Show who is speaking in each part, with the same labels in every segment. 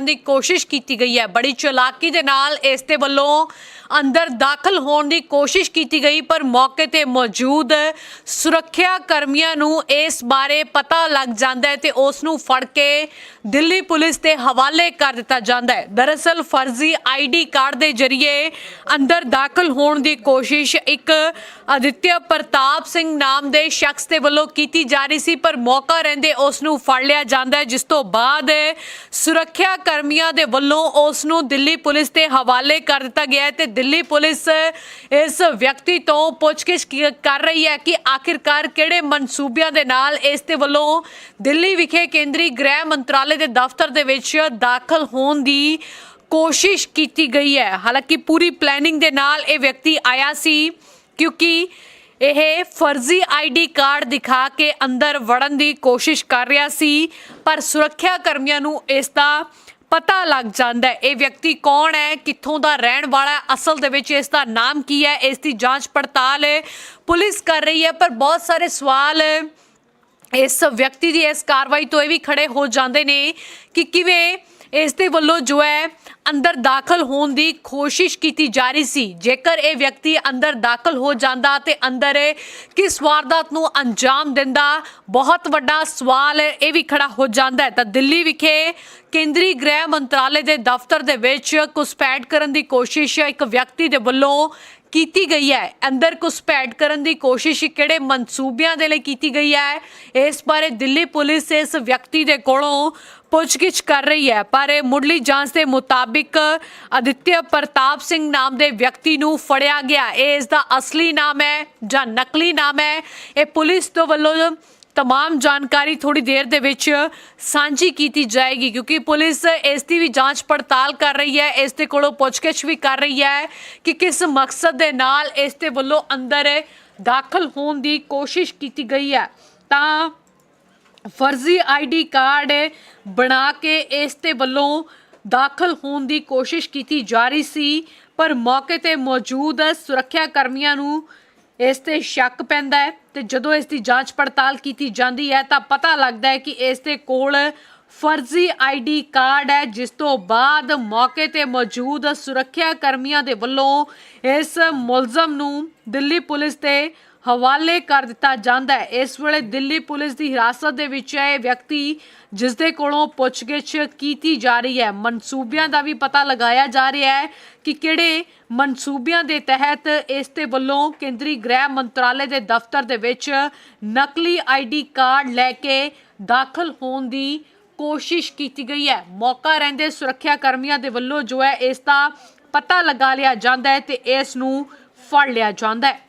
Speaker 1: ਦੀ ਕੋਸ਼ਿਸ਼ ਕੀਤੀ ਗਈ ਹੈ। ਬੜੀ ਚਲਾਕੀ ਦੇ ਨਾਲ ਇਸ ਦੇ ਵੱਲੋਂ ਅੰਦਰ ਦਾਖਲ ਹੋਣ ਦੀ ਕੋਸ਼ਿਸ਼ ਕੀਤੀ ਗਈ, ਪਰ ਮੌਕੇ ਤੇ ਮੌਜੂਦ ਸੁਰੱਖਿਆ ਕਰਮੀਆਂ ਨੂੰ ਇਸ ਬਾਰੇ ਪਤਾ ਲੱਗ ਜਾਂਦਾ ਹੈ ਤੇ ਉਸ ਨੂੰ ਫੜ ਕੇ ਦਿੱਲੀ ਪੁਲਿਸ ਦੇ ਹਵਾਲੇ ਕਰ ਦਿੱਤਾ ਜਾਂਦਾ ਹੈ। ਦਰਅਸਲ ਫਰਜ਼ੀ ਆਈਡੀ ਕਾਰਡ ਦੇ ਜ਼ਰੀਏ ਅੰਦਰ ਦਾਖਲ ਹੋਣ ਦੀ ਕੋਸ਼ਿਸ਼ ਇੱਕ ਅਦਿੱਤਿਆ ਪ੍ਰਤਾਪ ਸਿੰਘ ਨਾਮ ਦੇ ਸ਼ਖਸ ਦੇ ਵੱਲੋਂ ਕੀਤੀ ਜਾ ਰਹੀ ਸੀ, ਪਰ ਮੌਕਾ ਰਹਿੰਦੇ ਉਸ ਨੂੰ ਫੜ ਲਿਆ ਜਾਂਦਾ ਹੈ, ਜਿਸ ਤੋਂ ਬਾਅਦ ਸੁਰੱਖਿਆ ਕਰਮੀਆਂ ਦੇ ਵੱਲੋਂ ਉਸ ਨੂੰ ਦਿੱਲੀ ਪੁਲਿਸ ਦੇ ਹਵਾਲੇ ਕਰ ਦਿੱਤਾ ਗਿਆ ਹੈ ਤੇ ਦਿੱਲੀ ਪੁਲਿਸ ਇਸ ਵਿਅਕਤੀ ਤੋਂ ਪੁੱਛਗਿੱਛ ਕਰ ਰਹੀ ਹੈ ਕਿ ਆਖਿਰਕਾਰ ਕਿਹੜੇ ਮਨਸੂਬਿਆਂ ਦੇ ਨਾਲ ਇਸ ਦੇ ਵੱਲੋਂ ਦਿੱਲੀ ਵਿਖੇ ਕੇਂਦਰੀ ਗ੍ਰਹਿ ਮੰਤਰਾਲੇ ਦੇ ਦਫ਼ਤਰ ਦੇ ਵਿੱਚ ਦਾਖਲ ਹੋਣ ਦੀ ਕੋਸ਼ਿਸ਼ ਕੀਤੀ ਗਈ ਹੈ। ਹਾਲਾਂਕਿ ਪੂਰੀ ਪਲੈਨਿੰਗ ਦੇ ਨਾਲ ਇਹ ਵਿਅਕਤੀ ਆਇਆ ਸੀ ਕਿਉਂਕਿ ਇਹ ਫਰਜ਼ੀ ਆਈਡੀ ਕਾਰਡ ਦਿਖਾ ਕੇ ਅੰਦਰ ਵੜਨ ਦੀ ਕੋਸ਼ਿਸ਼ ਕਰ ਰਿਹਾ ਸੀ, ਪਰ ਸੁਰੱਖਿਆ ਕਰਮੀਆਂ ਨੂੰ ਇਸ ਦਾ ਪਤਾ ਲੱਗ ਜਾਂਦਾ ਹੈ, ਇਹ ਵਿਅਕਤੀ ਕੌਣ ਹੈ, ਕਿੱਥੋਂ ਦਾ ਰਹਿਣ ਵਾਲਾ ਹੈ, ਅਸਲ ਦੇ ਵਿੱਚ ਇਸ ਦਾ ਨਾਮ ਕੀ ਹੈ, ਇਸ ਦੀ ਜਾਂਚ ਪੜਤਾਲ ਪੁਲਿਸ ਕਰ ਰਹੀ ਹੈ, ਪਰ ਬਹੁਤ ਸਾਰੇ ਸਵਾਲ ਇਸ ਵਿਅਕਤੀ ਦੀ ਇਸ ਕਾਰਵਾਈ ਤੋਂ ਇਹ ਵੀ ਖੜੇ ਹੋ ਜਾਂਦੇ ਨੇ ਕਿ ਕਿਵੇਂ ਇਸ ਦੇ ਵੱਲੋਂ ਜੋ ਹੈ ਅੰਦਰ ਦਾਖਲ ਹੋਣ ਦੀ ਕੋਸ਼ਿਸ਼ ਕੀਤੀ ਜਾ ਰਹੀ ਸੀ। ਜੇਕਰ ਇਹ ਵਿਅਕਤੀ ਅੰਦਰ ਦਾਖਲ ਹੋ ਜਾਂਦਾ ਤੇ ਅੰਦਰ ਕਿਸ ਵਾਰਦਾਤ ਨੂੰ ਅੰਜਾਮ ਦਿੰਦਾ, ਬਹੁਤ ਵੱਡਾ ਸਵਾਲ ਇਹ ਵੀ ਖੜਾ ਹੋ ਜਾਂਦਾ ਤਾਂ ਦਿੱਲੀ ਵਿਖੇ ਕੇਂਦਰੀ ਗ੍ਰਹਿ ਮੰਤਰਾਲੇ ਦੇ ਦਫ਼ਤਰ ਦੇ ਵਿੱਚ ਘੁਸਪੈਠ ਕਰਨ ਦੀ ਕੋਸ਼ਿਸ਼ ਇੱਕ ਵਿਅਕਤੀ ਦੇ ਵੱਲੋਂ ਕੀਤੀ ਗਈ ਹੈ। ਅੰਦਰ ਘੁਸਪੈਠ ਕਰਨ ਦੀ ਕੋਸ਼ਿਸ਼ ਕਿਹੜੇ ਮਨਸੂਬਿਆਂ ਦੇ ਲਈ ਕੀਤੀ ਗਈ ਹੈ? ਇਸ ਬਾਰੇ ਦਿੱਲੀ ਪੁਲਿਸ ਇਸ ਵਿਅਕਤੀ ਦੇ ਕੋਲੋਂ ਪੁੱਛਗਿੱਛ ਕਰ ਰਹੀ ਹੈ, ਪਰ ਇਹ ਮੁੱਢਲੀ ਜਾਂਚ ਦੇ ਮੁਤਾਬਿਕ ਅਦਿੱਤਿਆ ਪ੍ਰਤਾਪ ਸਿੰਘ ਨਾਮ ਦੇ ਵਿਅਕਤੀ ਨੂੰ ਫੜਿਆ ਗਿਆ। ਇਹ ਇਸ ਦਾ ਅਸਲੀ ਨਾਮ ਹੈ ਜਾਂ ਨਕਲੀ ਨਾਮ ਹੈ? ਇਹ ਪੁਲਿਸ ਤੋਂ ਵੱਲੋਂ ਤਮਾਮ ਜਾਣਕਾਰੀ ਥੋੜੀ ਦੇਰ ਦੇ ਵਿੱਚ ਸਾਂਝੀ ਕੀਤੀ ਜਾਏਗੀ, ਕਿਉਂਕਿ ਪੁਲਿਸ ਇਸ ਦੀ ਵੀ ਜਾਂਚ ਪੜਤਾਲ ਕਰ ਰਹੀ ਹੈ, ਇਸ ਦੇ ਕੋਲੋਂ ਪੁੱਛਗਿੱਛ ਵੀ ਕਰ ਰਹੀ ਹੈ ਕਿ ਕਿਸ ਮਕਸਦ ਦੇ ਨਾਲ ਇਸ ਦੇ ਵੱਲੋਂ ਅੰਦਰ ਦਾਖਲ ਹੋਣ ਦੀ ਕੋਸ਼ਿਸ਼ ਕੀਤੀ ਗਈ ਹੈ। ਤਾਂ ਫਰਜ਼ੀ ਆਈਡੀ ਕਾਰਡ ਬਣਾ ਕੇ ਇਸ ਤੇ ਵੱਲੋਂ ਦਾਖਲ ਹੋਣ ਦੀ ਕੋਸ਼ਿਸ਼ ਕੀਤੀ ਜਾ ਰਹੀ ਸੀ, ਪਰ ਮੌਕੇ ਤੇ ਮੌਜੂਦ ਸੁਰੱਖਿਆ ਕਰਮੀਆਂ ਨੂੰ ਇਸ ਤੇ ਸ਼ੱਕ ਪੈਂਦਾ ਹੈ ਤੇ ਜਦੋਂ ਇਸ ਦੀ ਜਾਂਚ ਪੜਤਾਲ ਕੀਤੀ ਜਾਂਦੀ ਹੈ ਤਾਂ ਪਤਾ ਲੱਗਦਾ ਹੈ ਕਿ ਇਸ ਦੇ ਕੋਲ ਫਰਜ਼ੀ ਆਈਡੀ ਕਾਰਡ ਹੈ, ਜਿਸ ਤੋਂ ਬਾਅਦ ਮੌਕੇ ਤੇ ਮੌਜੂਦ ਸੁਰੱਖਿਆ ਕਰਮੀਆਂ ਦੇ ਵੱਲੋਂ ਇਸ ਮੁਲਜ਼ਮ ਨੂੰ ਦਿੱਲੀ ਪੁਲਿਸ ਦੇ ਹਵਾਲੇ ਕਰ ਦਿੱਤਾ ਜਾਂਦਾ ਹੈ। ਇਸ ਵੇਲੇ ਦਿੱਲੀ ਪੁਲਿਸ ਦੀ ਹਿਰਾਸਤ ਦੇ ਵਿੱਚ ਹੈ। ਇਹ ਵਿਅਕਤੀ ਜਿਸ ਦੇ ਕੋਲੋਂ ਪੁੱਛਗਿੱਛ ਕੀਤੀ ਜਾ ਰਹੀ ਹੈ। ਮਨਸੂਬਿਆਂ ਦਾ ਵੀ ਪਤਾ ਲਗਾਇਆ ਜਾ ਰਿਹਾ ਹੈ ਕਿ ਕਿਹੜੇ ਮਨਸੂਬਿਆਂ ਦੇ ਤਹਿਤ ਇਸ ਦੇ ਵੱਲੋਂ ਕੇਂਦਰੀ ਗ੍ਰਹਿ ਮੰਤਰਾਲੇ ਦੇ ਦਫ਼ਤਰ ਦੇ ਵਿੱਚ ਨਕਲੀ ਆਈਡੀ ਕਾਰਡ ਲੈ ਕੇ ਦਾਖਲ ਹੋਣ ਦੀ ਕੋਸ਼ਿਸ਼ ਕੀਤੀ ਗਈ ਹੈ। ਮੌਕਾ ਰਹਿੰਦੇ ਸੁਰੱਖਿਆ ਕਰਮੀਆਂ ਦੇ ਵੱਲੋਂ ਜੋ ਹੈ, ਇਸ ਦਾ ਪਤਾ ਲਗਾ ਲਿਆ ਜਾਂਦਾ ਹੈ ਤੇ ਇਸ ਨੂੰ ਫੜ ਲਿਆ ਜਾਂਦਾ ਹੈ।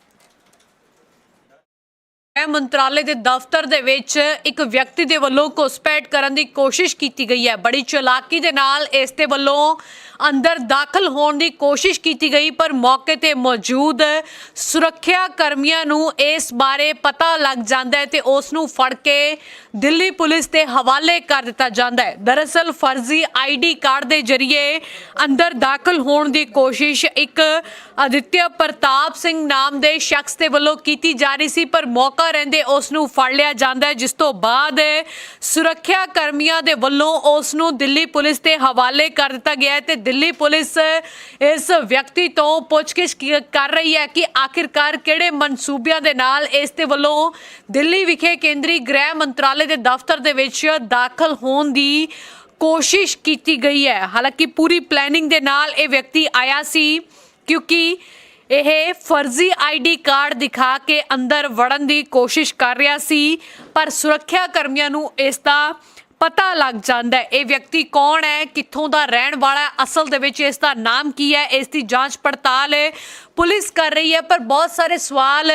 Speaker 1: ਗ੍ਰਹਿ ਮੰਤਰਾਲੇ ਦੇ ਦਫ਼ਤਰ ਦੇ ਵਿੱਚ ਇੱਕ ਵਿਅਕਤੀ ਦੇ ਵੱਲੋਂ ਘੁਸਪੈਠ ਕਰਨ ਦੀ ਕੋਸ਼ਿਸ਼ ਕੀਤੀ ਗਈ ਹੈ। ਬੜੀ ਚਲਾਕੀ ਦੇ ਨਾਲ ਇਸ ਦੇ ਵੱਲੋਂ ਅੰਦਰ ਦਾਖਲ ਹੋਣ ਦੀ ਕੋਸ਼ਿਸ਼ ਕੀਤੀ ਗਈ, ਪਰ ਮੌਕੇ ਤੇ ਮੌਜੂਦ ਸੁਰੱਖਿਆ ਕਰਮੀਆਂ ਨੂੰ ਇਸ ਬਾਰੇ ਪਤਾ ਲੱਗ ਜਾਂਦਾ ਹੈ ਤੇ ਉਸ ਨੂੰ ਫੜ ਕੇ ਦਿੱਲੀ ਪੁਲਿਸ ਦੇ ਹਵਾਲੇ ਕਰ ਦਿੱਤਾ ਜਾਂਦਾ ਹੈ। ਦਰਅਸਲ ਫਰਜ਼ੀ ਆਈਡੀ ਕਾਰਡ ਦੇ ਜ਼ਰੀਏ ਅੰਦਰ ਦਾਖਲ ਹੋਣ ਦੀ ਕੋਸ਼ਿਸ਼ ਇੱਕ ਅਦਿੱਤਿਆ ਪ੍ਰਤਾਪ ਸਿੰਘ ਨਾਮ ਦੇ ਸ਼ਖਸ ਦੇ ਵੱਲੋਂ ਕੀਤੀ ਜਾ ਰਹੀ ਸੀ, ਪਰ ਮੌਕਾ ਰਹਿੰਦੇ ਉਸ ਨੂੰ ਫੜ ਲਿਆ ਜਾਂਦਾ ਹੈ, ਜਿਸ ਤੋਂ ਬਾਅਦ ਸੁਰੱਖਿਆ ਕਰਮੀਆਂ ਦੇ ਵੱਲੋਂ ਉਸ ਨੂੰ ਦਿੱਲੀ ਪੁਲਿਸ ਦੇ ਹਵਾਲੇ ਕਰ ਦਿੱਤਾ ਗਿਆ ਹੈ ਤੇ ਦਿੱਲੀ ਪੁਲਿਸ ਇਸ ਵਿਅਕਤੀ ਤੋਂ ਪੁੱਛਗਿੱਛ ਕਰ ਰਹੀ ਹੈ ਕਿ ਆਖਿਰਕਾਰ ਕਿਹੜੇ ਮਨਸੂਬਿਆਂ ਦੇ ਨਾਲ ਇਸ ਦੇ ਵੱਲੋਂ ਦਿੱਲੀ ਵਿਖੇ ਕੇਂਦਰੀ ਗ੍ਰਹਿ ਮੰਤਰਾਲੇ ਦੇ ਦਫ਼ਤਰ ਦੇ ਵਿੱਚ ਦਾਖਲ ਹੋਣ ਦੀ ਕੋਸ਼ਿਸ਼ ਕੀਤੀ ਗਈ ਹੈ। ਹਾਲਾਂਕਿ ਪੂਰੀ ਪਲੈਨਿੰਗ ਦੇ ਨਾਲ ਇਹ ਵਿਅਕਤੀ ਆਇਆ ਸੀ ਕਿਉਂਕਿ ਇਹ ਫਰਜ਼ੀ ਆਈਡੀ ਕਾਰਡ ਦਿਖਾ ਕੇ ਅੰਦਰ ਵੜਨ ਦੀ ਕੋਸ਼ਿਸ਼ ਕਰ ਰਿਹਾ ਸੀ, ਪਰ ਸੁਰੱਖਿਆ ਕਰਮੀਆਂ ਨੂੰ ਇਸ ਦਾ ਪਤਾ ਲੱਗ ਜਾਂਦਾ ਹੈ। ਇਹ ਵਿਅਕਤੀ ਕੌਣ ਹੈ? ਕਿੱਥੋਂ ਦਾ ਰਹਿਣ ਵਾਲਾ ਹੈ? ਅਸਲ ਦੇ ਵਿੱਚ ਇਸ ਦਾ ਨਾਮ ਕੀ ਹੈ? ਇਸ ਦੀ ਜਾਂਚ ਪੜਤਾਲ ਪੁਲਿਸ ਕਰ ਰਹੀ ਹੈ, ਪਰ ਬਹੁਤ ਸਾਰੇ ਸਵਾਲ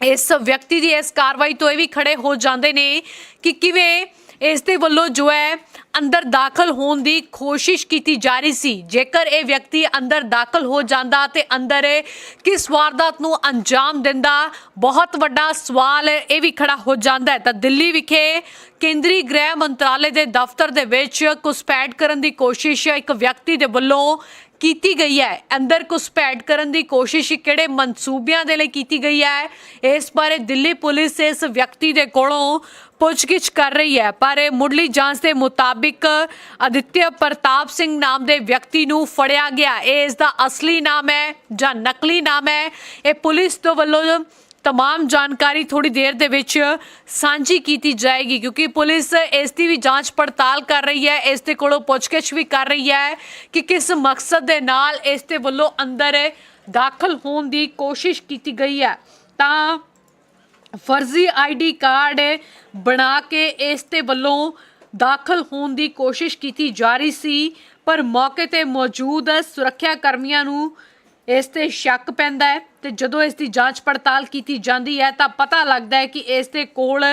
Speaker 1: ਇਸ ਵਿਅਕਤੀ ਦੀ ਇਸ ਕਾਰਵਾਈ ਤੋਂ ਇਹ ਵੀ ਖੜੇ ਹੋ ਜਾਂਦੇ ਨੇ ਕਿ ਕਿਵੇਂ ਇਸ ਦੇ ਵੱਲੋਂ ਜੋ ਹੈ ਅੰਦਰ ਦਾਖਲ ਹੋਣ ਦੀ ਕੋਸ਼ਿਸ਼ ਕੀਤੀ ਜਾ ਰਹੀ ਸੀ। ਜੇਕਰ ਇਹ ਵਿਅਕਤੀ ਅੰਦਰ ਦਾਖਲ ਹੋ ਜਾਂਦਾ ਤੇ ਅੰਦਰ ਕਿਸ ਵਾਰਦਾਤ ਨੂੰ ਅੰਜਾਮ ਦਿੰਦਾ, ਬਹੁਤ ਵੱਡਾ ਸਵਾਲ ਇਹ ਵੀ ਖੜਾ ਹੋ ਜਾਂਦਾ ਹੈ। ਤਾਂ ਦਿੱਲੀ ਵਿਖੇ ਕੇਂਦਰੀ ਗ੍ਰਹਿ ਮੰਤਰਾਲੇ ਦੇ ਦਫ਼ਤਰ ਦੇ ਵਿੱਚ ਘੁਸਪੈਠ ਕਰਨ ਦੀ ਕੋਸ਼ਿਸ਼ ਇੱਕ ਵਿਅਕਤੀ ਦੇ ਵੱਲੋਂ ਕੀਤੀ ਗਈ ਹੈ। ਅੰਦਰ ਘੁਸਪੈਠ ਕਰਨ ਦੀ ਕੋਸ਼ਿਸ਼ ਕਿਹੜੇ ਮਨਸੂਬਿਆਂ ਦੇ ਲਈ ਕੀਤੀ ਗਈ ਹੈ? ਇਸ ਬਾਰੇ ਦਿੱਲੀ ਪੁਲਿਸ ਇਸ ਵਿਅਕਤੀ ਦੇ ਕੋਲੋਂ ਪੁੱਛਗਿੱਛ ਕਰ ਰਹੀ ਹੈ, ਪਰ ਮੁੱਢਲੀ ਜਾਂਚ ਦੇ ਮੁਤਾਬਿਕ ਅਦਿੱਤਿਆ ਪ੍ਰਤਾਪ ਸਿੰਘ ਨਾਮ ਦੇ ਵਿਅਕਤੀ ਨੂੰ ਫੜਿਆ ਗਿਆ। ਇਹ ਇਸ ਦਾ ਅਸਲੀ ਨਾਮ ਹੈ ਜਾਂ ਨਕਲੀ ਨਾਮ ਹੈ? ਇਹ ਪੁਲਿਸ ਤੋਂ ਵੱਲੋਂ ਤਮਾਮ ਜਾਣਕਾਰੀ ਥੋੜੀ ਦੇਰ ਦੇ ਵਿੱਚ ਸਾਂਝੀ ਕੀਤੀ ਜਾਏਗੀ, ਕਿਉਂਕਿ ਪੁਲਿਸ ਇਸ ਦੀ ਵੀ ਜਾਂਚ ਪੜਤਾਲ ਕਰ ਰਹੀ ਹੈ, ਇਸ ਦੇ ਕੋਲੋਂ ਪੁੱਛਗਿੱਛ ਵੀ ਕਰ ਰਹੀ ਹੈ ਕਿ ਕਿਸ ਮਕਸਦ ਦੇ ਨਾਲ ਇਸ ਦੇ ਵੱਲੋਂ ਅੰਦਰ ਦਾਖਲ ਹੋਣ ਦੀ ਕੋਸ਼ਿਸ਼ ਕੀਤੀ ਗਈ ਹੈ। ਤਾਂ ਫਰਜ਼ੀ ਆਈਡੀ ਕਾਰਡ ਬਣਾ ਕੇ ਇਸ ਤੇ ਵੱਲੋਂ ਦਾਖਲ ਹੋਣ ਦੀ ਕੋਸ਼ਿਸ਼ ਕੀਤੀ ਜਾ ਰਹੀ ਸੀ, ਪਰ ਮੌਕੇ ਤੇ ਮੌਜੂਦ ਸੁਰੱਖਿਆ ਕਰਮੀਆਂ ਨੂੰ ਇਸ ਤੇ ਸ਼ੱਕ ਪੈਂਦਾ ਹੈ ਤੇ ਜਦੋਂ ਇਸ ਦੀ ਜਾਂਚ ਪੜਤਾਲ ਕੀਤੀ ਜਾਂਦੀ ਹੈ ਤਾਂ ਪਤਾ ਲੱਗਦਾ ਹੈ ਕਿ ਇਸ ਦੇ ਕੋਲ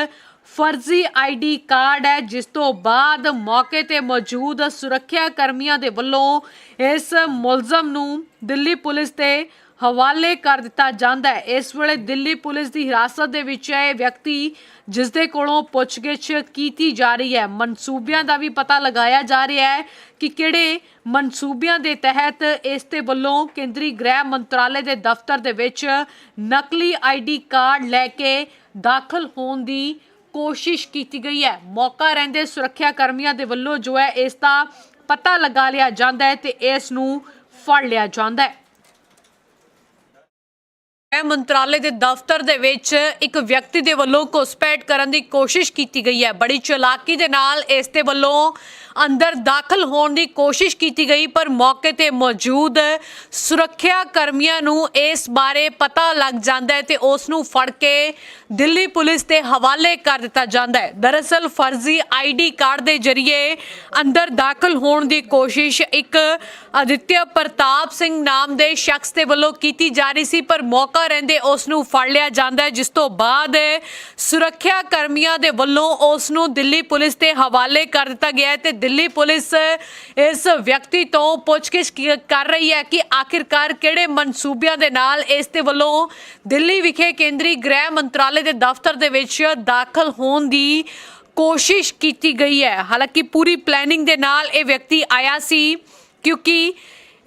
Speaker 1: ਫਰਜ਼ੀ ਆਈਡੀ ਕਾਰਡ ਹੈ, ਜਿਸ ਤੋਂ ਬਾਅਦ ਮੌਕੇ ਤੇ ਮੌਜੂਦ ਸੁਰੱਖਿਆ ਕਰਮੀਆਂ ਦੇ ਵੱਲੋਂ ਇਸ ਮੁਲਜ਼ਮ ਨੂੰ ਦਿੱਲੀ ਪੁਲਿਸ ਤੇ ਹਵਾਲੇ ਕਰ ਦਿੱਤਾ ਜਾਂਦਾ ਹੈ। ਇਸ ਵੇਲੇ ਦਿੱਲੀ ਪੁਲਿਸ ਦੀ ਹਿਰਾਸਤ ਦੇ ਵਿੱਚ ਹੈ। ਇਹ ਵਿਅਕਤੀ ਜਿਸ ਦੇ ਕੋਲੋਂ ਪੁੱਛਗਿੱਛ ਕੀਤੀ ਜਾ ਰਹੀ ਹੈ। ਮਨਸੂਬਿਆਂ ਦਾ ਵੀ ਪਤਾ ਲਗਾਇਆ ਜਾ ਰਿਹਾ ਹੈ ਕਿ ਕਿਹੜੇ ਮਨਸੂਬਿਆਂ ਦੇ ਤਹਿਤ ਇਸ ਦੇ ਵੱਲੋਂ ਕੇਂਦਰੀ ਗ੍ਰਹਿ ਮੰਤਰਾਲੇ ਦੇ ਦਫ਼ਤਰ ਦੇ ਵਿੱਚ ਨਕਲੀ ਆਈਡੀ ਕਾਰਡ ਲੈ ਕੇ ਦਾਖਲ ਹੋਣ ਦੀ ਕੋਸ਼ਿਸ਼ ਕੀਤੀ ਗਈ ਹੈ। ਮੌਕਾ ਰਹਿੰਦੇ ਸੁਰੱਖਿਆ ਕਰਮੀਆਂ ਦੇ ਵੱਲੋਂ ਜੋ ਹੈ, ਇਸ ਦਾ ਪਤਾ ਲਗਾ ਲਿਆ ਜਾਂਦਾ ਹੈ ਤੇ ਇਸ ਨੂੰ ਫੜ ਲਿਆ ਜਾਂਦਾ ਹੈ। ਗ੍ਰਹਿ ਮੰਤਰਾਲੇ ਦੇ ਦਫ਼ਤਰ ਦੇ ਵਿੱਚ ਇੱਕ ਵਿਅਕਤੀ ਦੇ ਵੱਲੋਂ ਘੁਸਪੈਠ ਕਰਨ ਦੀ ਕੋਸ਼ਿਸ਼ ਕੀਤੀ ਗਈ ਹੈ। ਬੜੀ ਚਲਾਕੀ ਦੇ ਨਾਲ ਇਸ ਦੇ ਵੱਲੋਂ ਅੰਦਰ ਦਾਖਲ ਹੋਣ ਦੀ ਕੋਸ਼ਿਸ਼ ਕੀਤੀ ਗਈ, ਪਰ ਮੌਕੇ ਤੇ ਮੌਜੂਦ ਸੁਰੱਖਿਆ ਕਰਮੀਆਂ ਨੂੰ ਇਸ ਬਾਰੇ ਪਤਾ ਲੱਗ ਜਾਂਦਾ ਹੈ ਤੇ ਉਸ ਨੂੰ ਫੜ ਕੇ ਦਿੱਲੀ ਪੁਲਿਸ ਦੇ ਹਵਾਲੇ ਕਰ ਦਿੱਤਾ ਜਾਂਦਾ ਹੈ। ਦਰਅਸਲ ਫਰਜ਼ੀ ਆਈਡੀ ਕਾਰਡ ਦੇ ਜ਼ਰੀਏ ਅੰਦਰ ਦਾਖਲ ਹੋਣ ਦੀ ਕੋਸ਼ਿਸ਼ ਇੱਕ ਅਦਿੱਤਿਆ ਪ੍ਰਤਾਪ ਸਿੰਘ ਨਾਮ ਦੇ ਸ਼ਖਸ ਦੇ ਵੱਲੋਂ ਕੀਤੀ ਜਾ ਰਹੀ ਸੀ, ਪਰ ਮੌਕਾ ਰਹਿੰਦੇ ਉਸ ਨੂੰ ਫੜ ਲਿਆ ਜਾਂਦਾ ਹੈ, ਜਿਸ ਤੋਂ ਬਾਅਦ ਸੁਰੱਖਿਆ ਕਰਮੀਆਂ ਦੇ ਵੱਲੋਂ ਉਸ ਨੂੰ ਦਿੱਲੀ ਪੁਲਿਸ ਦੇ ਹਵਾਲੇ ਕਰ ਦਿੱਤਾ ਗਿਆ ਹੈ ਤੇ ਦਿੱਲੀ ਪੁਲਿਸ ਇਸ ਵਿਅਕਤੀ ਤੋਂ ਪੁੱਛਗਿੱਛ ਕਰ ਰਹੀ ਹੈ ਕਿ ਆਖਿਰਕਾਰ ਕਿਹੜੇ ਮਨਸੂਬਿਆਂ ਦੇ ਨਾਲ ਇਸ ਦੇ ਵੱਲੋਂ ਦਿੱਲੀ ਵਿਖੇ ਕੇਂਦਰੀ ਗ੍ਰਹਿ ਮੰਤਰਾਲੇ ਦੇ ਦਫ਼ਤਰ ਦੇ ਵਿੱਚ ਦਾਖਲ ਹੋਣ ਦੀ ਕੋਸ਼ਿਸ਼ ਕੀਤੀ ਗਈ ਹੈ। ਹਾਲਾਂਕਿ ਪੂਰੀ ਪਲੈਨਿੰਗ ਦੇ ਨਾਲ ਇਹ ਵਿਅਕਤੀ ਆਇਆ ਸੀ ਕਿਉਂਕਿ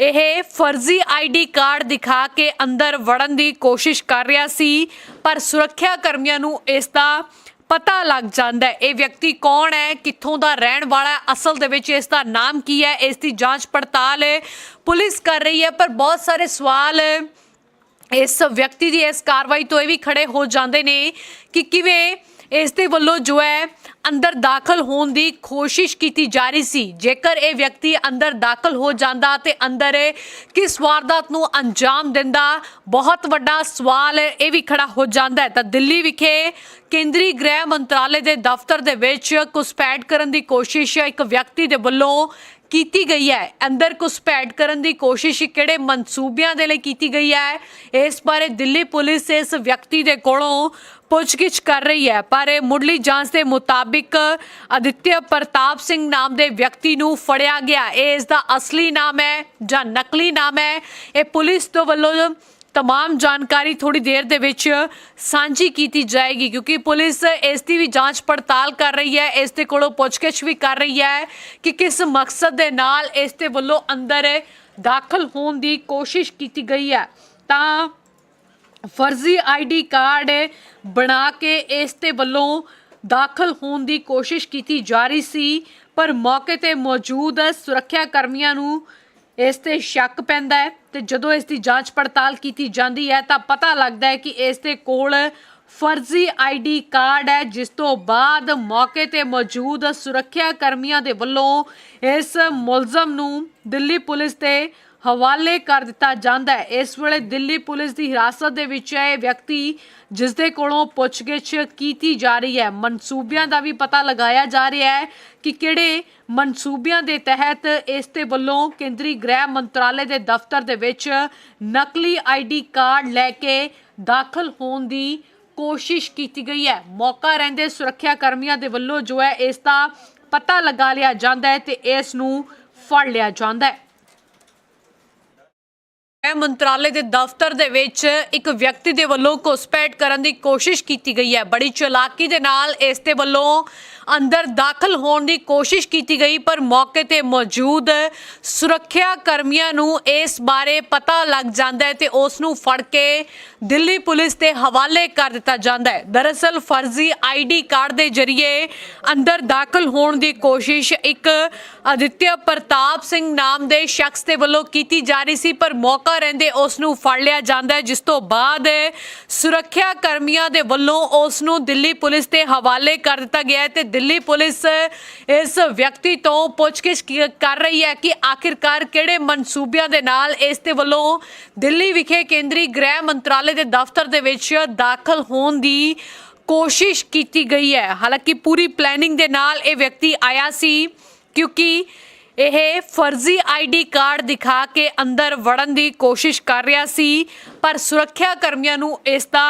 Speaker 1: ਇਹ ਫਰਜ਼ੀ ਆਈਡੀ ਕਾਰਡ ਦਿਖਾ ਕੇ ਅੰਦਰ ਵੜਨ ਦੀ ਕੋਸ਼ਿਸ਼ ਕਰ ਰਿਹਾ ਸੀ, ਪਰ ਸੁਰੱਖਿਆ ਕਰਮੀਆਂ ਨੂੰ ਇਸ ਦਾ ਪਤਾ ਲੱਗ ਜਾਂਦਾ ਹੈ। ਇਹ ਵਿਅਕਤੀ ਕੌਣ ਹੈ? ਕਿੱਥੋਂ ਦਾ ਰਹਿਣ ਵਾਲਾ ਹੈ? ਅਸਲ ਦੇ ਵਿੱਚ ਇਸ ਦਾ ਨਾਮ ਕੀ ਹੈ? ਇਸ ਦੀ ਜਾਂਚ ਪੜਤਾਲ ਪੁਲਿਸ ਕਰ ਰਹੀ ਹੈ, ਪਰ ਬਹੁਤ ਸਾਰੇ ਸਵਾਲ ਇਸ ਵਿਅਕਤੀ ਦੀ ਇਸ ਕਾਰਵਾਈ ਤੋਂ ਇਹ ਵੀ ਖੜੇ ਹੋ ਜਾਂਦੇ ਨੇ ਕਿ ਕਿਵੇਂ ਇਸ ਦੇ ਵੱਲੋਂ ਜੋ ਹੈ ਅੰਦਰ ਦਾਖਲ ਹੋਣ ਦੀ ਕੋਸ਼ਿਸ਼ ਕੀਤੀ ਜਾ ਰਹੀ ਸੀ। ਜੇਕਰ ਇਹ ਵਿਅਕਤੀ ਅੰਦਰ ਦਾਖਲ ਹੋ ਜਾਂਦਾ ਤੇ ਅੰਦਰ ਕਿਸ ਵਾਰਦਾਤ ਨੂੰ ਅੰਜਾਮ ਦਿੰਦਾ, ਬਹੁਤ ਵੱਡਾ ਸਵਾਲ ਇਹ ਵੀ ਖੜਾ ਹੋ ਜਾਂਦਾ ਹੈ। ਤਾਂ ਦਿੱਲੀ ਵਿਖੇ ਕੇਂਦਰੀ ਗ੍ਰਹਿ ਮੰਤਰਾਲੇ ਦੇ ਦਫ਼ਤਰ ਦੇ ਵਿੱਚ ਘੁਸਪੈਠ ਕਰਨ ਦੀ ਕੋਸ਼ਿਸ਼ ਇੱਕ ਵਿਅਕਤੀ ਦੇ ਵੱਲੋਂ ਕੀਤੀ ਗਈ ਹੈ। ਅੰਦਰ ਘੁਸਪੈਠ ਕਰਨ ਦੀ ਕੋਸ਼ਿਸ਼ ਕਿਹੜੇ ਮਨਸੂਬਿਆਂ ਦੇ ਲਈ ਕੀਤੀ ਗਈ ਹੈ? ਇਸ ਬਾਰੇ ਦਿੱਲੀ ਪੁਲਿਸ ਇਸ ਵਿਅਕਤੀ ਦੇ ਕੋਲੋਂ ਪੁੱਛਗਿੱਛ ਕਰ ਰਹੀ ਹੈ, ਪਰ ਮੁੱਢਲੀ ਜਾਂਚ ਦੇ ਮੁਤਾਬਿਕ ਅਦਿੱਤਿਆ ਪ੍ਰਤਾਪ ਸਿੰਘ ਨਾਮ ਦੇ ਵਿਅਕਤੀ ਨੂੰ ਫੜਿਆ ਗਿਆ। ਇਹ ਇਸ ਦਾ ਅਸਲੀ ਨਾਮ ਹੈ ਜਾਂ ਨਕਲੀ ਨਾਮ ਹੈ? ਇਹ ਪੁਲਿਸ ਤੋਂ ਵੱਲੋਂ ਤਮਾਮ ਜਾਣਕਾਰੀ ਥੋੜੀ ਦੇਰ ਦੇ ਵਿੱਚ ਸਾਂਝੀ ਕੀਤੀ ਜਾਏਗੀ, ਕਿਉਂਕਿ ਪੁਲਿਸ ਇਸ ਦੀ ਵੀ ਜਾਂਚ ਪੜਤਾਲ ਕਰ ਰਹੀ ਹੈ, ਇਸ ਦੇ ਕੋਲੋਂ ਪੁੱਛਗਿੱਛ ਵੀ ਕਰ ਰਹੀ ਹੈ ਕਿ ਕਿਸ ਮਕਸਦ ਦੇ ਨਾਲ ਇਸ ਦੇ ਵੱਲੋਂ ਅੰਦਰ ਦਾਖਲ ਹੋਣ ਦੀ ਕੋਸ਼ਿਸ਼ ਕੀਤੀ ਗਈ ਹੈ। ਤਾਂ ਫਰਜ਼ੀ ਆਈਡੀ ਕਾਰਡ ਬਣਾ ਕੇ ਇਸ ਤੇ ਵੱਲੋਂ ਦਾਖਲ ਹੋਣ ਦੀ ਕੋਸ਼ਿਸ਼ ਕੀਤੀ ਜਾ ਰਹੀ ਸੀ, ਪਰ ਮੌਕੇ ਤੇ ਮੌਜੂਦ ਸੁਰੱਖਿਆ ਕਰਮੀਆਂ ਨੂੰ ਇਸ ਤੇ ਸ਼ੱਕ ਪੈਂਦਾ ਹੈ ਤੇ ਜਦੋਂ ਇਸ ਦੀ ਜਾਂਚ ਪੜਤਾਲ ਕੀਤੀ ਜਾਂਦੀ ਹੈ ਤਾਂ ਪਤਾ ਲੱਗਦਾ ਹੈ ਕਿ ਇਸ ਦੇ ਕੋਲ ਫਰਜ਼ੀ ਆਈਡੀ ਕਾਰਡ ਹੈ, ਜਿਸ ਤੋਂ ਬਾਅਦ ਮੌਕੇ ਤੇ ਮੌਜੂਦ ਸੁਰੱਖਿਆ ਕਰਮੀਆਂ ਦੇ ਵੱਲੋਂ ਇਸ ਮੁਲਜ਼ਮ ਨੂੰ ਦਿੱਲੀ ਪੁਲਿਸ ਤੇ ਹਵਾਲੇ ਕਰ ਦਿੱਤਾ ਜਾਂਦਾ ਹੈ। ਇਸ ਵੇਲੇ ਦਿੱਲੀ ਪੁਲਿਸ ਦੀ ਹਿਰਾਸਤ ਦੇ ਵਿੱਚ ਹੈ ਇਹ ਵਿਅਕਤੀ ਜਿਸ ਦੇ ਕੋਲੋਂ ਪੁੱਛਗਿੱਛ ਕੀਤੀ ਜਾ ਰਹੀ ਹੈ। ਮਨਸੂਬਿਆਂ ਦਾ ਵੀ ਪਤਾ ਲਗਾਇਆ ਜਾ ਰਿਹਾ ਹੈ ਕਿ ਕਿਹੜੇ ਮਨਸੂਬਿਆਂ ਦੇ ਤਹਿਤ ਇਸ ਦੇ ਵੱਲੋਂ ਕੇਂਦਰੀ ਗ੍ਰਹਿ ਮੰਤਰਾਲੇ ਦੇ ਦਫ਼ਤਰ ਦੇ ਵਿੱਚ ਨਕਲੀ ਆਈਡੀ ਕਾਰਡ ਲੈ ਕੇ ਦਾਖਲ ਹੋਣ ਦੀ ਕੋਸ਼ਿਸ਼ ਕੀਤੀ ਗਈ ਹੈ। ਮੌਕਾ ਰਹਿੰਦੇ ਸੁਰੱਖਿਆ ਕਰਮੀਆਂ ਦੇ ਵੱਲੋਂ ਜੋ ਹੈ, ਇਸ ਦਾ ਪਤਾ ਲਗਾ ਲਿਆ ਜਾਂਦਾ ਹੈ ਤੇ ਇਸ ਨੂੰ ਫੜ ਲਿਆ ਜਾਂਦਾ ਹੈ। ਮੰਤਰਾਲੇ ਦੇ ਦਫ਼ਤਰ ਦੇ ਵਿੱਚ ਇੱਕ ਵਿਅਕਤੀ ਦੇ ਵੱਲੋਂ ਘੁਸਪੈਠ ਕਰਨ ਦੀ ਕੋਸ਼ਿਸ਼ ਕੀਤੀ ਗਈ ਹੈ। ਬੜੀ ਚਲਾਕੀ ਦੇ ਨਾਲ ਇਸ ਦੇ ਵੱਲੋਂ ਅੰਦਰ ਦਾਖਲ ਹੋਣ ਦੀ ਕੋਸ਼ਿਸ਼ ਕੀਤੀ ਗਈ, ਪਰ ਮੌਕੇ ਤੇ ਮੌਜੂਦ ਸੁਰੱਖਿਆ ਕਰਮੀਆਂ ਨੂੰ ਇਸ ਬਾਰੇ ਪਤਾ ਲੱਗ ਜਾਂਦਾ ਹੈ ਤੇ ਉਸ ਨੂੰ ਫੜ ਕੇ ਦਿੱਲੀ ਪੁਲਿਸ ਦੇ ਹਵਾਲੇ ਕਰ ਦਿੱਤਾ ਜਾਂਦਾ ਹੈ। ਦਰਅਸਲ ਫਰਜ਼ੀ ਆਈਡੀ ਕਾਰਡ ਦੇ ਜ਼ਰੀਏ ਅੰਦਰ ਦਾਖਲ ਹੋਣ ਦੀ ਕੋਸ਼ਿਸ਼ ਇੱਕ ਅਦਿੱਤਿਆ ਪ੍ਰਤਾਪ ਸਿੰਘ ਨਾਮ ਦੇ ਸ਼ਖਸ ਦੇ ਵੱਲੋਂ ਕੀਤੀ ਜਾ ਰਹੀ ਸੀ, ਪਰ ਮੌਕਾ ਰਹਿੰਦੇ ਉਸ ਨੂੰ ਫੜ ਲਿਆ ਜਾਂਦਾ ਹੈ, ਜਿਸ ਤੋਂ ਬਾਅਦ ਸੁਰੱਖਿਆ ਕਰਮੀਆਂ ਦੇ ਵੱਲੋਂ ਉਸ ਨੂੰ ਦਿੱਲੀ ਪੁਲਿਸ ਦੇ ਹਵਾਲੇ ਕਰ ਦਿੱਤਾ ਗਿਆ ਹੈ ਤੇ ਦਿੱਲੀ ਪੁਲਿਸ ਇਸ ਵਿਅਕਤੀ ਤੋਂ ਪੁੱਛਗਿੱਛ ਕਰ ਰਹੀ ਹੈ ਕਿ ਆਖਿਰਕਾਰ ਕਿਹੜੇ ਮਨਸੂਬਿਆਂ ਦੇ ਨਾਲ ਇਸ ਦੇ ਵੱਲੋਂ ਦਿੱਲੀ ਵਿਖੇ ਕੇਂਦਰੀ ਗ੍ਰਹਿ ਮੰਤਰਾਲੇ ਦੇ ਦਫ਼ਤਰ ਦੇ ਵਿੱਚ ਦਾਖਲ ਹੋਣ ਦੀ ਕੋਸ਼ਿਸ਼ ਕੀਤੀ ਗਈ ਹੈ। ਹਾਲਾਂਕਿ ਪੂਰੀ ਪਲੈਨਿੰਗ ਦੇ ਨਾਲ ਇਹ ਵਿਅਕਤੀ ਆਇਆ ਸੀ ਕਿਉਂਕਿ ਇਹ ਫਰਜ਼ੀ ਆਈਡੀ ਕਾਰਡ ਦਿਖਾ ਕੇ ਅੰਦਰ ਵੜਨ ਦੀ ਕੋਸ਼ਿਸ਼ ਕਰ ਰਿਹਾ ਸੀ, ਪਰ ਸੁਰੱਖਿਆ ਕਰਮੀਆਂ ਨੂੰ ਇਸ ਦਾ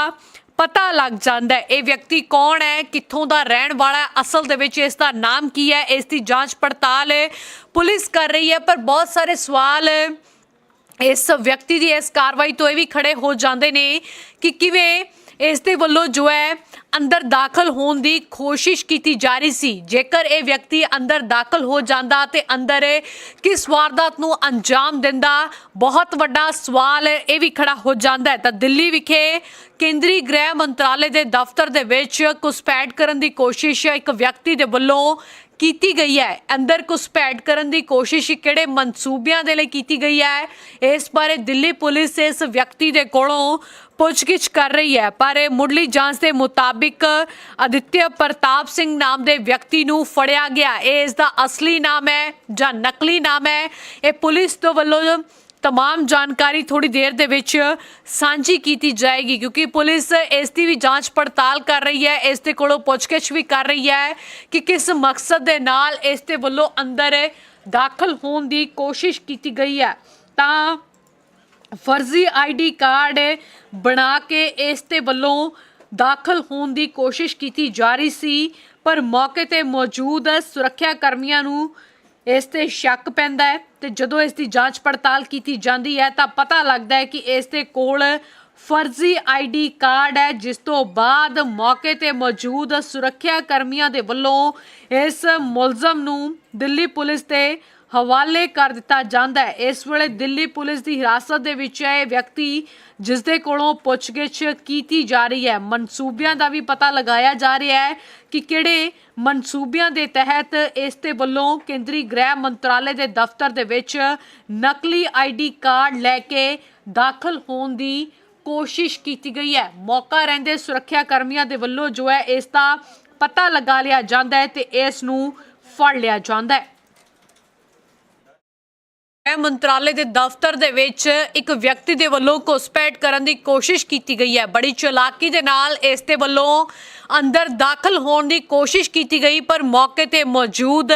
Speaker 1: ਪਤਾ ਲੱਗ ਜਾਂਦਾ ਹੈ ਇਹ ਵਿਅਕਤੀ ਕੌਣ ਹੈ, ਕਿੱਥੋਂ ਦਾ ਰਹਿਣ ਵਾਲਾ ਹੈ, ਅਸਲ ਦੇ ਵਿੱਚ ਇਸ ਦਾ ਨਾਮ ਕੀ ਹੈ, ਇਸ ਦੀ ਜਾਂਚ ਪੜਤਾਲ ਪੁਲਿਸ ਕਰ ਰਹੀ ਹੈ, ਪਰ ਬਹੁਤ ਸਾਰੇ ਸਵਾਲ ਇਸ ਵਿਅਕਤੀ ਦੀ ਇਸ ਕਾਰਵਾਈ ਤੋਂ ਇਹ ਵੀ ਖੜੇ ਹੋ ਜਾਂਦੇ ਨੇ ਕਿ ਕਿਵੇਂ ਇਸ ਦੇ ਵੱਲੋਂ ਜੋ ਹੈ ਅੰਦਰ ਦਾਖਲ ਹੋਣ ਦੀ ਕੋਸ਼ਿਸ਼ ਕੀਤੀ ਜਾ ਰਹੀ ਸੀ। ਜੇਕਰ ਇਹ ਵਿਅਕਤੀ ਅੰਦਰ ਦਾਖਲ ਹੋ ਜਾਂਦਾ ਤੇ ਅੰਦਰ ਕਿਸ ਵਾਰਦਾਤ ਨੂੰ ਅੰਜਾਮ ਦਿੰਦਾ, ਬਹੁਤ ਵੱਡਾ ਸਵਾਲ ਇਹ ਵੀ ਖੜਾ ਹੋ ਜਾਂਦਾ ਹੈ। ਤਾਂ ਦਿੱਲੀ ਵਿਖੇ ਕੇਂਦਰੀ ਗ੍ਰਹਿ ਮੰਤਰਾਲੇ ਦੇ ਦਫ਼ਤਰ ਦੇ ਵਿੱਚ ਘੁਸਪੈਠ ਕਰਨ ਦੀ ਕੋਸ਼ਿਸ਼ ਇੱਕ ਵਿਅਕਤੀ ਦੇ ਵੱਲੋਂ ਕੀਤੀ ਗਈ ਹੈ। ਅੰਦਰ ਘੁਸਪੈਠ ਕਰਨ ਦੀ ਕੋਸ਼ਿਸ਼ ਕਿਹੜੇ ਮਨਸੂਬਿਆਂ ਦੇ ਲਈ ਕੀਤੀ ਗਈ ਹੈ? ਇਸ ਬਾਰੇ ਦਿੱਲੀ ਪੁਲਿਸ ਇਸ ਵਿਅਕਤੀ ਦੇ ਕੋਲੋਂ ਪੁੱਛਗਿੱਛ ਕਰ ਰਹੀ ਹੈ। ਪਰ ਇਹ ਮੁੱਢਲੀ ਜਾਂਚ ਦੇ ਮੁਤਾਬਿਕ ਅਦਿੱਤਿਆ ਪ੍ਰਤਾਪ ਸਿੰਘ ਨਾਮ ਦੇ ਵਿਅਕਤੀ ਨੂੰ ਫੜਿਆ ਗਿਆ। ਇਹ ਇਸ ਦਾ ਅਸਲੀ ਨਾਮ ਹੈ ਜਾਂ ਨਕਲੀ ਨਾਮ ਹੈ? ਇਹ ਪੁਲਿਸ ਤੋਂ ਵੱਲੋਂ ਤਮਾਮ ਜਾਣਕਾਰੀ ਥੋੜੀ ਦੇਰ ਦੇ ਵਿੱਚ ਸਾਂਝੀ ਕੀਤੀ ਜਾਏਗੀ ਕਿਉਂਕਿ ਪੁਲਿਸ ਇਸ ਦੀ ਵੀ ਜਾਂਚ ਪੜਤਾਲ ਕਰ ਰਹੀ ਹੈ ਇਸ ਦੇ ਕੋਲੋਂ ਪੁੱਛਗਿੱਛ ਵੀ ਕਰ ਰਹੀ ਹੈ ਕਿ ਕਿਸ ਮਕਸਦ ਦੇ ਨਾਲ ਇਸ ਦੇ ਵੱਲੋਂ ਅੰਦਰ ਦਾਖਲ ਹੋਣ ਦੀ ਕੋਸ਼ਿਸ਼ ਕੀਤੀ ਗਈ ਹੈ ਤਾਂ ਫਰਜ਼ੀ ਆਈਡੀ ਕਾਰਡ ਬਣਾ ਕੇ ਇਸ ਤੇ ਵੱਲੋਂ ਦਾਖਲ ਹੋਣ ਦੀ ਕੋਸ਼ਿਸ਼ ਕੀਤੀ ਜਾ ਰਹੀ ਸੀ ਪਰ ਮੌਕੇ ਤੇ ਮੌਜੂਦ ਸੁਰੱਖਿਆ ਕਰਮੀਆਂ ਨੂੰ ਇਸ ਤੇ ਸ਼ੱਕ ਪੈਂਦਾ ਹੈ ਤੇ ਜਦੋਂ ਇਸ ਦੀ ਜਾਂਚ ਪੜਤਾਲ ਕੀਤੀ ਜਾਂਦੀ ਹੈ ਤਾਂ ਪਤਾ ਲੱਗਦਾ ਹੈ ਕਿ ਇਸ ਦੇ ਕੋਲ ਫਰਜ਼ੀ ਆਈਡੀ ਕਾਰਡ ਹੈ, ਜਿਸ ਤੋਂ ਬਾਅਦ ਮੌਕੇ ਤੇ ਮੌਜੂਦ ਸੁਰੱਖਿਆ ਕਰਮੀਆਂ ਦੇ ਵੱਲੋਂ ਇਸ ਮੁਲਜ਼ਮ ਨੂੰ ਦਿੱਲੀ ਪੁਲਿਸ ਦੇ ਹਵਾਲੇ ਕਰ ਦਿੱਤਾ ਜਾਂਦਾ ਹੈ। ਇਸ ਵੇਲੇ ਦਿੱਲੀ ਪੁਲਿਸ ਦੀ ਹਿਰਾਸਤ ਦੇ ਵਿੱਚ ਹੈ ਇਹ ਵਿਅਕਤੀ ਜਿਸ ਦੇ ਕੋਲੋਂ ਪੁੱਛਗਿੱਛ ਕੀਤੀ ਜਾ ਰਹੀ ਹੈ। ਮਨਸੂਬਿਆਂ ਦਾ ਵੀ ਪਤਾ ਲਗਾਇਆ ਜਾ ਰਿਹਾ ਹੈ ਕਿ ਕਿਹੜੇ ਮਨਸੂਬਿਆਂ ਦੇ ਤਹਿਤ ਇਸ ਦੇ ਵੱਲੋਂ ਕੇਂਦਰੀ ਗ੍ਰਹਿ ਮੰਤਰਾਲੇ ਦੇ ਦਫ਼ਤਰ ਦੇ ਵਿੱਚ ਨਕਲੀ ਆਈਡੀ ਕਾਰਡ ਲੈ ਕੇ ਦਾਖਲ ਹੋਣ ਦੀ ਕੋਸ਼ਿਸ਼ ਕੀਤੀ ਗਈ ਹੈ। ਮੌਕਾ ਰਹਿੰਦੇ ਸੁਰੱਖਿਆ ਕਰਮੀਆਂ ਦੇ ਵੱਲੋਂ ਜੋ ਹੈ, ਇਸ ਦਾ ਪਤਾ ਲਗਾ ਲਿਆ ਜਾਂਦਾ ਹੈ ਤੇ ਇਸ ਨੂੰ ਫੜ ਲਿਆ ਜਾਂਦਾ ਹੈ। ਗ੍ਰਹਿ ਮੰਤਰਾਲੇ ਦੇ ਦਫ਼ਤਰ ਦੇ ਵਿੱਚ ਇੱਕ ਵਿਅਕਤੀ ਦੇ ਵੱਲੋਂ ਘੁਸਪੈਠ ਕਰਨ ਦੀ ਕੋਸ਼ਿਸ਼ ਕੀਤੀ ਗਈ ਹੈ। ਬੜੀ ਚਲਾਕੀ ਦੇ ਨਾਲ ਇਸ ਦੇ ਵੱਲੋਂ ਅੰਦਰ ਦਾਖਲ ਹੋਣ ਦੀ ਕੋਸ਼ਿਸ਼ ਕੀਤੀ ਗਈ, ਪਰ ਮੌਕੇ ਤੇ ਮੌਜੂਦ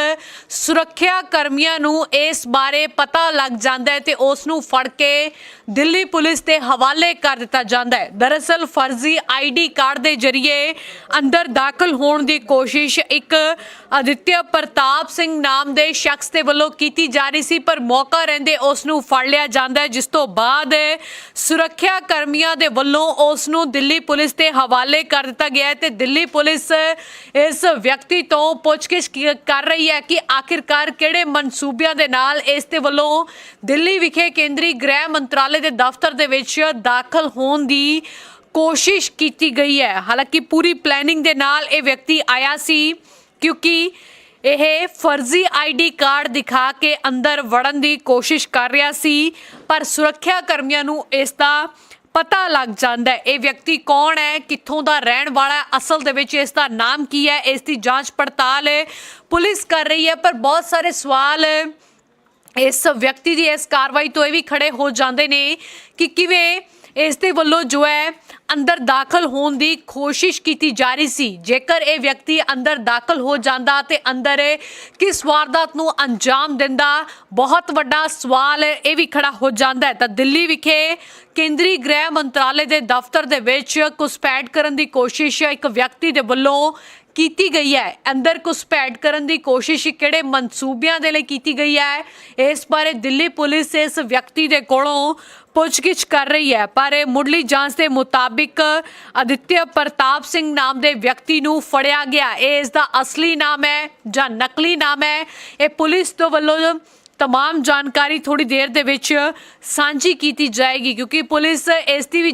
Speaker 1: ਸੁਰੱਖਿਆ ਕਰਮੀਆਂ ਨੂੰ ਇਸ ਬਾਰੇ ਪਤਾ ਲੱਗ ਜਾਂਦਾ ਹੈ ਤੇ ਉਸ ਨੂੰ ਫੜ ਕੇ ਦਿੱਲੀ ਪੁਲਿਸ ਦੇ ਹਵਾਲੇ ਕਰ ਦਿੱਤਾ ਜਾਂਦਾ ਹੈ। ਦਰਅਸਲ ਫਰਜ਼ੀ ਆਈਡੀ ਕਾਰਡ ਦੇ ਜ਼ਰੀਏ ਅੰਦਰ ਦਾਖਲ ਹੋਣ ਦੀ ਕੋਸ਼ਿਸ਼ ਇੱਕ ਅਦਿੱਤਿਆ ਪ੍ਰਤਾਪ ਸਿੰਘ ਨਾਮ ਦੇ ਸ਼ਖਸ ਦੇ ਵੱਲੋਂ ਕੀਤੀ ਜਾ ਰਹੀ ਸੀ, ਪਰ ਮੌਕਾ ਰਹਿੰਦੇ ਉਸ ਨੂੰ ਫੜ ਲਿਆ ਜਾਂਦਾ ਹੈ, ਜਿਸ ਤੋਂ ਬਾਅਦ ਸੁਰੱਖਿਆ ਕਰਮੀਆਂ ਦੇ ਵੱਲੋਂ ਉਸ ਨੂੰ ਦਿੱਲੀ ਪੁਲਿਸ ਦੇ ਹਵਾਲੇ ਕਰ ਦਿੱਤਾ ਗਿਆ ਹੈ ਤੇ ਦਿੱਲੀ ਪੁਲਿਸ ਇਸ ਵਿਅਕਤੀ ਤੋਂ ਪੁੱਛਗਿੱਛ ਕਰ ਰਹੀ ਹੈ ਕਿ ਆਖਿਰਕਾਰ ਕਿਹੜੇ ਮਨਸੂਬਿਆਂ ਦੇ ਨਾਲ ਇਸ ਦੇ ਵੱਲੋਂ ਦਿੱਲੀ ਵਿਖੇ ਕੇਂਦਰੀ ਗ੍ਰਹਿ ਮੰਤਰਾਲੇ ਦੇ ਦਫ਼ਤਰ ਦੇ ਵਿੱਚ ਦਾਖਲ ਹੋਣ ਦੀ ਕੋਸ਼ਿਸ਼ ਕੀਤੀ ਗਈ ਹੈ। ਹਾਲਾਂਕਿ ਪੂਰੀ ਪਲੈਨਿੰਗ ਦੇ ਨਾਲ ਇਹ ਵਿਅਕਤੀ ਆਇਆ ਸੀ ਕਿਉਂਕਿ ਇਹ ਫਰਜ਼ੀ ਆਈਡੀ ਕਾਰਡ ਦਿਖਾ ਕੇ ਅੰਦਰ ਵੜਨ ਦੀ ਕੋਸ਼ਿਸ਼ ਕਰ ਰਿਹਾ ਸੀ, ਪਰ ਸੁਰੱਖਿਆ ਕਰਮੀਆਂ ਨੂੰ ਇਸ ਦਾ ਪਤਾ ਲੱਗ ਜਾਂਦਾ ਹੈ, ਇਹ ਵਿਅਕਤੀ ਕੌਣ ਹੈ, ਕਿੱਥੋਂ ਦਾ ਰਹਿਣ ਵਾਲਾ ਹੈ, ਅਸਲ ਦੇ ਵਿੱਚ ਇਸ ਦਾ ਨਾਮ ਕੀ ਹੈ, ਇਸ ਦੀ ਜਾਂਚ ਪੜਤਾਲ ਪੁਲਿਸ ਕਰ ਰਹੀ ਹੈ, ਪਰ ਬਹੁਤ ਸਾਰੇ ਸਵਾਲ ਇਸ ਵਿਅਕਤੀ ਦੀ ਇਸ ਕਾਰਵਾਈ ਤੋਂ ਇਹ ਵੀ ਖੜੇ ਹੋ ਜਾਂਦੇ ਨੇ ਕਿ ਕਿਵੇਂ ਇਸ ਦੇ ਵੱਲੋਂ ਜੋ ਹੈ ਅੰਦਰ ਦਾਖਲ ਹੋਣ ਦੀ ਕੋਸ਼ਿਸ਼ ਕੀਤੀ ਜਾ ਰਹੀ ਸੀ। ਜੇਕਰ ਇਹ ਵਿਅਕਤੀ ਅੰਦਰ ਦਾਖਲ ਹੋ ਜਾਂਦਾ ਤੇ ਅੰਦਰ ਕਿਸ ਵਾਰਦਾਤ ਨੂੰ ਅੰਜਾਮ ਦਿੰਦਾ, ਬਹੁਤ ਵੱਡਾ ਸਵਾਲ ਇਹ ਵੀ ਖੜਾ ਹੋ ਜਾਂਦਾ ਹੈ। ਤਾਂ ਦਿੱਲੀ ਵਿਖੇ ਕੇਂਦਰੀ ਗ੍ਰਹਿ ਮੰਤਰਾਲੇ ਦੇ ਦਫ਼ਤਰ ਦੇ ਵਿੱਚ ਘੁਸਪੈਠ ਕਰਨ ਦੀ ਕੋਸ਼ਿਸ਼ ਇੱਕ ਵਿਅਕਤੀ ਦੇ ਵੱਲੋਂ ਕੀਤੀ ਗਈ ਹੈ। ਅੰਦਰ ਘੁਸਪੈਠ ਕਰਨ ਦੀ ਕੋਸ਼ਿਸ਼ ਕਿਹੜੇ ਮਨਸੂਬਿਆਂ ਦੇ ਲਈ ਕੀਤੀ ਗਈ ਹੈ? ਇਸ ਬਾਰੇ ਦਿੱਲੀ ਪੁਲਿਸ ਇਸ ਵਿਅਕਤੀ ਦੇ ਕੋਲੋਂ ਪੁੱਛਗਿੱਛ ਕਰ ਰਹੀ ਹੈ। ਪਰ ਮੁੱਢਲੀ ਜਾਂਚ ਦੇ ਮੁਤਾਬਿਕ ਅਦਿੱਤਿਆ ਪ੍ਰਤਾਪ ਸਿੰਘ ਨਾਮ ਦੇ ਵਿਅਕਤੀ ਨੂੰ ਫੜਿਆ ਗਿਆ। ਇਹ ਇਸ ਦਾ ਅਸਲੀ ਨਾਮ ਹੈ ਜਾਂ ਨਕਲੀ ਨਾਮ ਹੈ? ਇਹ ਪੁਲਿਸ ਤੋਂ ਵੱਲੋਂ ਤਮਾਮ ਜਾਣਕਾਰੀ ਥੋੜੀ ਦੇਰ ਦੇ ਵਿੱਚ ਸਾਂਝੀ ਕੀਤੀ ਜਾਏਗੀ ਕਿਉਂਕਿ ਪੁਲਿਸ ਇਸ ਦੀ ਵੀ